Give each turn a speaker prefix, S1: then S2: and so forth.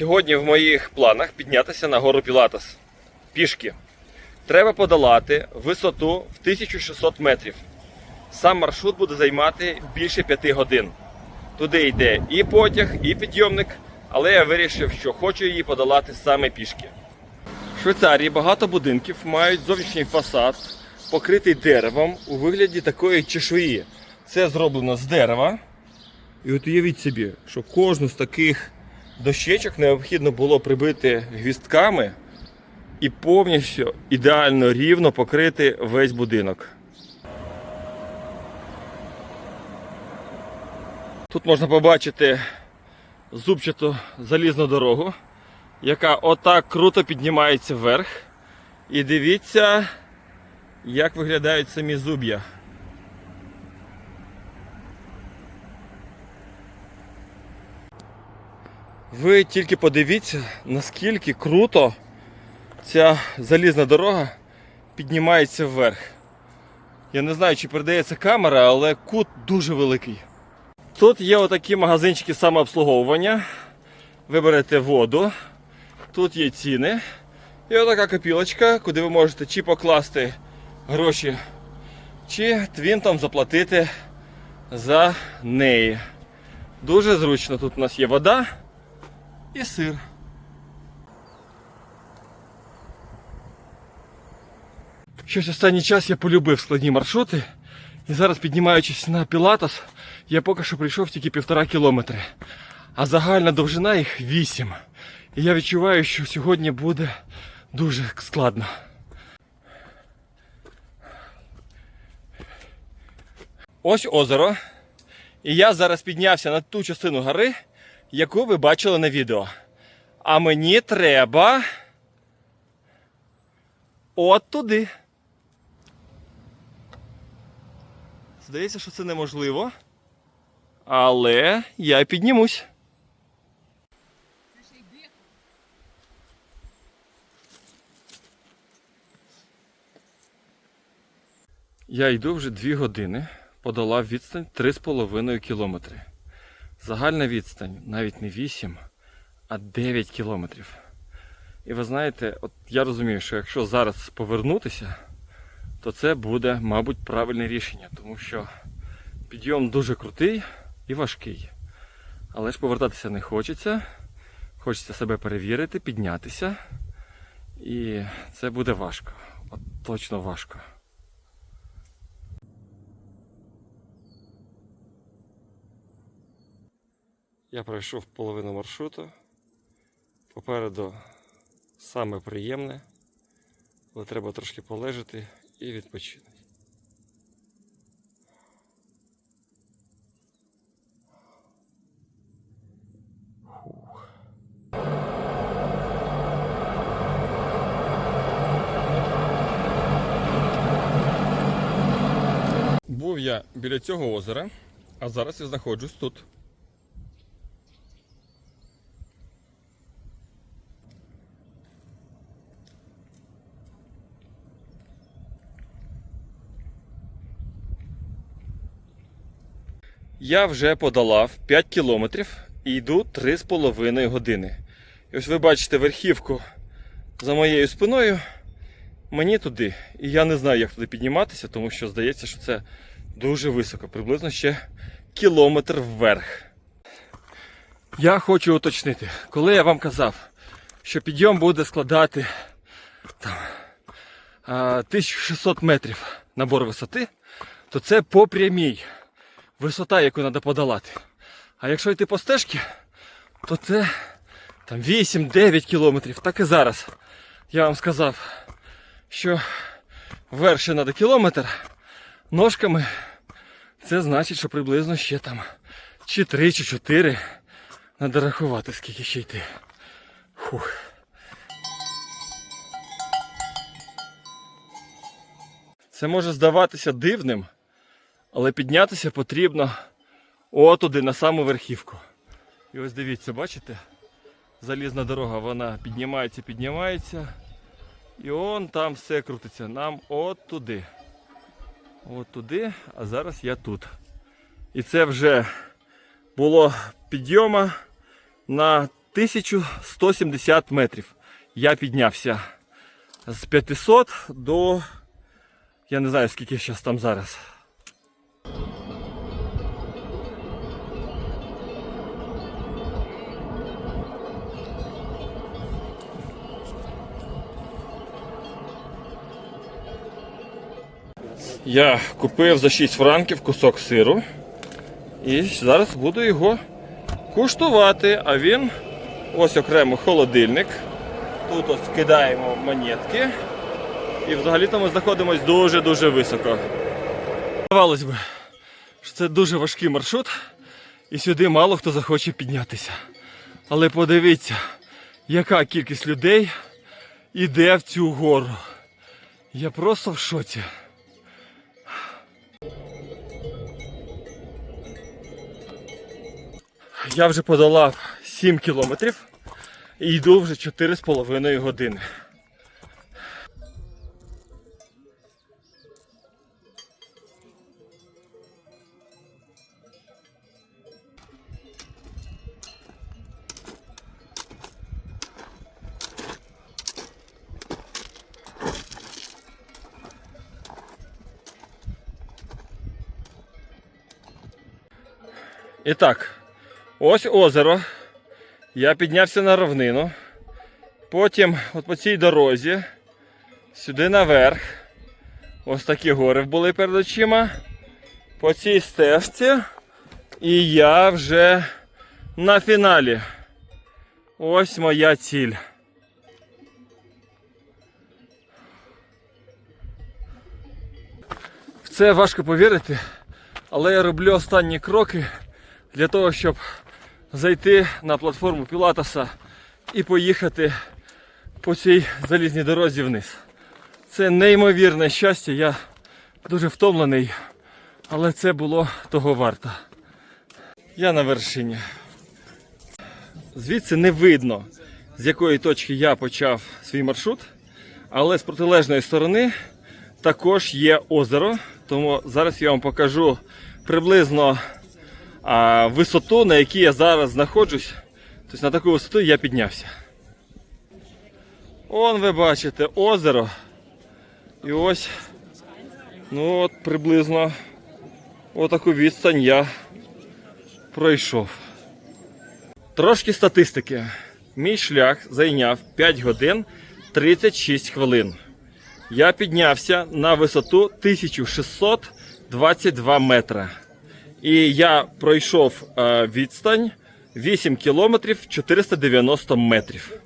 S1: Сьогодні в моїх планах піднятися на гору Пілатес. Пішки. Треба подолати висоту в 1600 метрів. Сам маршрут буде займати більше 5 годин. Туди йде і потяг, і підйомник, але я вирішив, що хочу її подолати саме пішки. В Швейцарії багато будинків мають зовнішній фасад, покритий деревом у вигляді такої чешуї. Це зроблено з дерева. І от уявіть собі, що кожну з таких дощечок необхідно було прибити гвістками і повністю ідеально рівно покрити весь будинок. Тут можна побачити зубчату залізну дорогу, яка отак круто піднімається вверх. І дивіться, як виглядають самі зуб'я. Ви тільки подивіться, наскільки круто ця залізна дорога піднімається вверх. Я не знаю, чи передається камера, але кут дуже великий. Тут є отакі магазинчики самообслуговування. Ви берете воду, тут є ціни. І отака копілочка, куди ви можете чи покласти гроші, чи твінтом заплатити за неї. Дуже зручно. Тут у нас є вода і сир. Щось останній час я полюбив складні маршрути. І зараз, піднімаючись на Пілатос, я поки що прийшов тільки півтора кілометри. А загальна довжина їх 8. І я відчуваю, що сьогодні буде дуже складно. Ось озеро. І я зараз піднявся на ту частину гори, яку ви бачили на відео. А мені треба от туди. Здається, що це неможливо. Але я піднімусь. Я йду вже 2 години, подолав відстань 3,5 кілометри. Загальна відстань навіть не 8, а 9 кілометрів. І ви знаєте, от я розумію, що якщо зараз повернутися, то це буде, мабуть, правильне рішення, тому що підйом дуже крутий і важкий. Але ж повертатися не хочеться. Хочеться себе перевірити, піднятися. І це буде важко. От точно важко. Я пройшов половину маршруту. Попереду саме приємне, але треба трошки полежати і відпочинути. Був я біля цього озера, а зараз я знаходжусь тут. Я вже подолав 5 кілометрів і йду 3,5 години. І ось ви бачите верхівку за моєю спиною. Мені туди. І я не знаю, як туди підніматися, тому що здається, що це дуже високо, приблизно ще кілометр вверх. Я хочу уточнити, коли я вам казав, що підйом буде складати там, 1600 метрів набор висоти, то це по прямій висота, яку треба подолати. А якщо йти по стежці, то це там 8-9 кілометрів. Так і зараз. Я вам сказав, що ще треба кілометр. Ножками це значить, що приблизно ще там чи 3, чи 4. Треба рахувати, скільки ще йти. Фух. Це може здаватися дивним, але піднятися потрібно отуди, на саму верхівку. І ось дивіться, бачите? Залізна дорога, вона піднімається, піднімається. І он там все крутиться. Нам от туди. От туди, а зараз я тут. І це вже було підйома на 1170 метрів. Я піднявся з 500 до. Я не знаю, скільки зараз там зараз. Я купив за 6 франків кусок сиру. І зараз буду його куштувати. А він ось окремо холодильник. Тут ось кидаємо монетки. І взагалі-то ми знаходимося дуже-дуже високо. Здавалось би, що це дуже важкий маршрут, і сюди мало хто захоче піднятися. Але подивіться, яка кількість людей іде в цю гору. Я просто в шоці. Я вже подолав 7 кілометрів і йду вже 4,5 години. І так, ось озеро. Я піднявся на равнину. Потім от по цій дорозі, сюди наверх. Ось такі гори були перед очима. По цій стежці. І я вже на фіналі. Ось моя ціль. В це важко повірити, але я роблю останні кроки для того, щоб зайти на платформу Пілатеса і поїхати по цій залізній дорозі вниз. Це неймовірне щастя, я дуже втомлений, але це було того варто. Я на вершині. Звідси не видно, з якої точки я почав свій маршрут, але з протилежної сторони також є озеро. Тому зараз я вам покажу приблизно а, висоту, на якій я зараз знаходжусь. Тобто на таку висоту я піднявся. Он ви бачите озеро. І ось ну от приблизно отаку відстань я пройшов. Трошки статистики. Мій шлях зайняв 5 годин 36 хвилин. Я піднявся на висоту 1622 метра. І я пройшов е, відстань 8 кілометрів 490 метрів.